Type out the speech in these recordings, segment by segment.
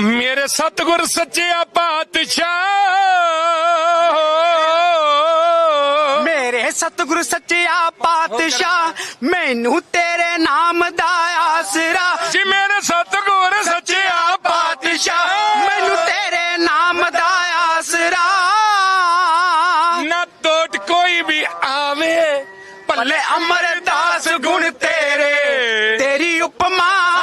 ਮੇਰੇ ਸਤਿਗੁਰ ਸੱਚਿਆ ਪਾਤਸ਼ਾਹ। ਮੇਰੇ ਸਤਿਗੁਰ ਸੱਚਿਆ ਪਾਤਸ਼ਾਹ ਮੈਨੂੰ ਤੇਰੇ ਨਾਮ ਦਾ ਆਸਰਾ। ਜੀ ਮੇਰੇ ਸਤਿਗੁਰ ਸੱਚਿਆ ਪਾਤਸ਼ਾਹ। ਮੈਨੂੰ ਤੇਰੇ ਨਾਮ ਦਾ ਆਸਰਾ। ਨਾ ਟੋਟ ਕੋਈ ਵੀ ਆਵੇ ਭੱਲੇ ਅਮਰਦਾਸ ਗੁਣ ਤੇਰੇ। ਤੇਰੀ ਉਪਮਾ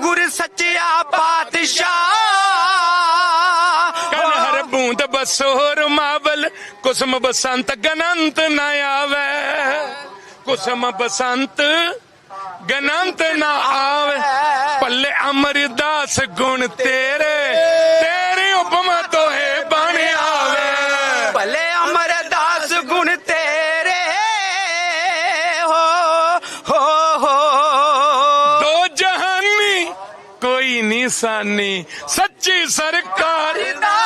ਮੇਰੇ ਸਤਿਗੁਰ ਸੱਚਿਆ ਪਾਤਸ਼ਾਹ। ਕਨ ਹਰ ਬੂੰਦ ਬਸੋਰ ਮਾਵਲ, ਕੁਸਮ ਬਸੰਤ ਗਨੰਤ ਨਾ ਆਵੇ। ਕੁਸਮ ਬਸੰਤ ਗਨੰਤ ਨਾ ਆਵੇ। ਪੱਲੇ ਅਮਰਦਾਸ ਗੁਣ ਤੇਰੇ, ਤੇਰੀ ਨਿਸ਼ਾਨੀ ਸੱਚੀ ਸਰਕਾਰ ਦਾ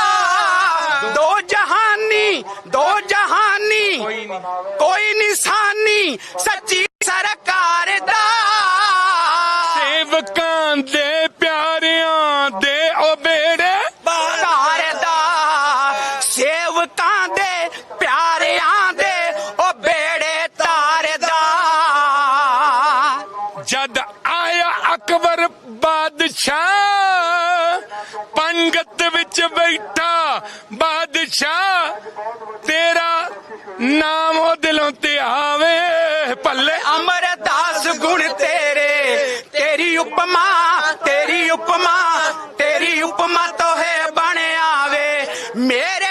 ਦੋ ਜਹਾਨੀ ਦੋ ਜਹਾਨੀ ਕੋਈ ਨਿਸ਼ਾਨੀ ਸੱਚੀ ਸਰਕਾਰ ਦਾ। ਸੇਵਕਾਂ ਦੇ ਪਿਆਰਿਆਂ ਦੇ ਉਹ ਬੇੜੇ। ਬਾਜ਼ਾਰ ਦਾ। ਸੇਵਕਾਂ ਦੇ ਪਿਆਰਿਆਂ ਦੇ ਉਹ ਬੇੜੇ ਤਾਰਦਾ ਜਦ ਆਇਆ ਅਕਬਰ ਬਾਦਸ਼ਾਹ ਪੰਗਤ ਵਿੱਚ ਬੈਠਾ ਬਾਦਸ਼ਾਹ, ਤੇਰਾ ਨਾਮ ਉਹ ਦਿਲੋਂ ਤੇ ਆਵੇ, ਭੱਲੇ। ਅਮਰਦਾਸ ਗੁਣ ਤੇਰੇ, ਤੇਰੀ ਉਪਮਾ ਤੇਰੀ ਉਪਮਾ ਤੇਰੀ ਉਪਮਾ ਤੋਹੇ ਬਣ ਆਵੇ। ਮੇਰੇ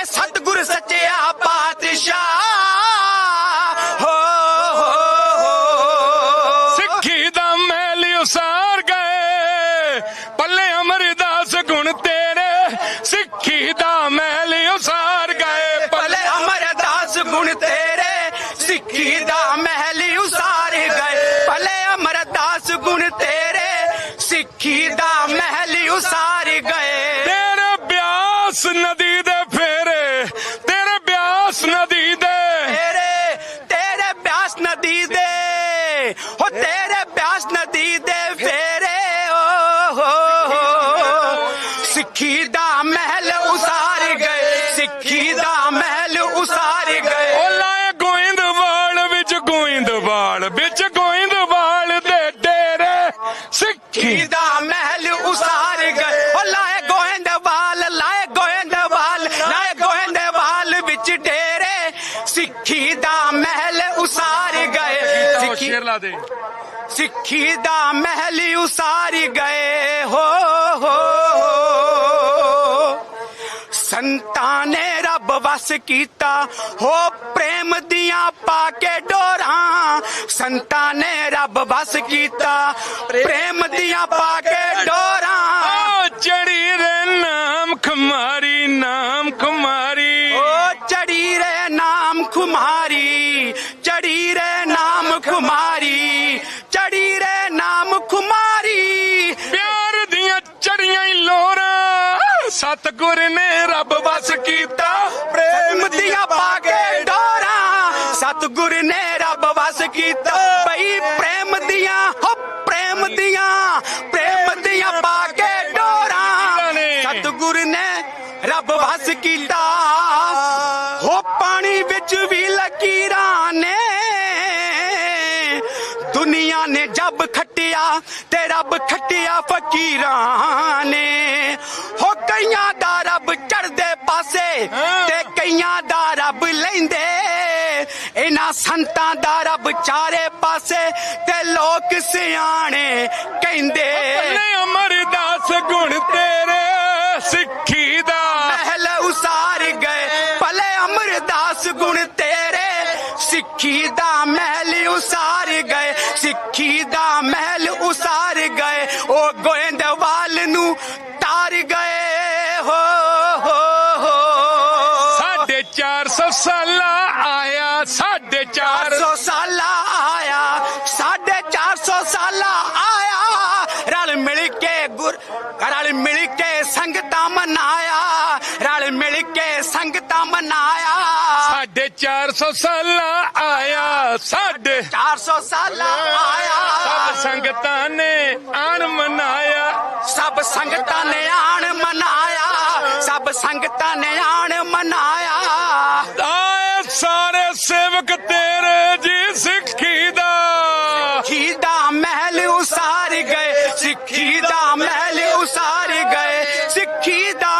ਤੇਰੇ ਸਿੱਖੀ ਦਾ ਮਹਿਲ ਉਸਾਰ ਗਏ। ਤੇਰੇ ਬਿਆਸ ਨਦੀ ਦੇ ਫੇਰੇ ਤੇਰੇ ਬਿਆਸ ਨਦੀ ਦੇ। ਤੇਰੇ ਤੇਰੇ ਬਿਆਸ ਨਦੀ ਦੇ ਹੋ ਤੇਰੇ ਬਿਆਸ ਨਦੀ ਦੇ ਫੇਰੇ ਓ ਸਿੱਖੀ ਦਾ ਮਹਿਲ ਉਸਾਰ ਗਏ ਸਿੱਖੀ ਦਾ ਮਹਿਲ ਉਸਾਰ ਗਏ। ਉਹ ਲਾਏ ਗੋਇੰਦਵਾਲ ਵਿੱਚ ਗੋਇੰਦਵਾਲ ਵਿੱਚ ਗੋਇੰਦਵਾਲ ਦੇ ਡੇਰੇ ਸਿੱਖੀ ਸਿੱਖੀ ਦਾ ਮਹਿਲ ਉਸਾਰ ਗਏ ਉਹ ਲਾਏ ਗੋਇੰਦਵਾਲ ਲਾਏ ਗੋਇੰਦਵਾਲ ਲਾਏ ਗੋਇੰਦਵਾਲ ਵਿੱਚ ਡੇਰੇ ਸਿੱਖੀ ਦਾ ਮਹਿਲ ਉਸਾਰ ਗਏ ਸਿੱਖੀ ਸ਼ੇਰ ਲਾ ਦੇ ਸਿੱਖੀ ਦਾ ਮਹਿਲ ਉਸਾਰ ਗਏ ਹੋ ਹੋ ਹੋ। ਸੰਤਾਂ ਨੇ ਰੱਬ ਵਸ ਕੀਤਾ ਹੋ ਪ੍ਰੇਮ ਦੀਆਂ ਪਾ ਕੇ ਡੋਰਾਂ। ਸੰਤਾਂ ਨੇ ਰੱਬ ਵਸ ਕੀਤਾ ਪ੍ਰੇਮ ਦੀਆਂ ਪਾ ਕੇ ਡੋਰਾਂ। ਓ ਚੜੀ ਰੇ ਨਾਮ ਖਮਾਰੀ ਨਾਮ ਖਮਾਰੀ। ਓ ਚੜੀ ਰੇ ਨਾਮ ਖੁਮਾਰੀ ਚੜੀ ਰੇ ਸਤਗੁਰ ਨੇ ਰੱਬ ਵਸ ਕੀਤਾ। ਪ੍ਰੇਮ ਦੀਆਂ ਪਾ ਕੇ ਡੋਰਾਂ। ਸਤਿਗੁਰ ਨੇ ਰੱਬ ਵਸ ਕੀਤਾ। ਬਈ ਪ੍ਰੇਮ ਦੀਆਂ ਹੋ ਪ੍ਰੇਮ ਦੀਆਂ ਪ੍ਰੇਮ ਦੀਆਂ ਪਾ ਕੇ ਡੋਰਾਂ। ਸਤਿਗੁਰ ਨੇ ਰੱਬ ਵਸ ਕੀਤਾ। ਹੋ ਪਾਣੀ ਵਿੱਚ ਵੀ ਲਕੀਰਾਂ ਨੇ। ਦੁਨੀਆ ਨੇ ਜਬ ਖੱਟਿਆ ਤੇ ਰੱਬ ਖੱਟਿਆ ਫਕੀਰਾਂ ਨੇ। ਹੋ ਕਈਆਂ ਦਾ ਰੱਬ ਚੜਦੇ ਪਾਸੇ ਤੇ ਕਈਆਂ ਦਾ ਰੱਬ ਲੈਂਦੇ। ਇਹਨਾਂ ਸੰਤਾਂ ਦਾ ਰੱਬ ਚਾਰੇ ਪਾਸੇ ਤੇ ਲੋਕ ਸਿਆਣੇ ਕਹਿੰਦੇ ਅਮਰਦਾਸ ਗੁਣ ਤੇਰੇ ਸਿੱਖੀ ਦਾ। ਮਹਿਲ ਉਸਾਰ ਗਏ ਭਲੇ ਅਮਰਦਾਸ ਗੁਣ ਤੇਰੇ ਸਿੱਖੀ ਦਾ ਮਹਿਲ ਉਸਾਰ ਗਏ ਸਿੱਖੀ ਦਾ ਮਹਿਲ ਉਸਾਰ ਗਏ। ਉਹ ਗੋਇੰਦਵਾਲ ਨੂੰ ਮਿਲ ਕੇ ਗੁਰ ਰਲ ਮਿਲ ਕੇ ਸੰਗਤਾਂ ਮਨਾਇਆ ਰਲ ਮਿਲ ਕੇ ਸੰਗਤਾਂ ਮਨਾਇਆ ਸਾਡੇ 400 ਸਾਲਾ ਆਇਆ ਸਾਡੇ 400 ਸਾਲਾ ਆਇਆ ਸਭ ਸੰਗਤਾਂ ਨੇ ਆਣ ਮਨਾਇਆ ਸਭ ਸੰਗਤਾਂ ਨੇ ਆਣ ਮਨਾਇਆ ਸਭ ਸੰਗਤਾਂ ਨੇ ਆਣ ਮਨਾਇਆ ਆਏ ਸਾਰੇ ਸੇਵਕ ਤੇਰੇ ਜੀ ਸਿੱਖੀ ਉਸਾਰ ਗਏ ਮਹਿਲ ਉਸਾਰ ਗਏ ਸਿੱਖੀ ਦਾ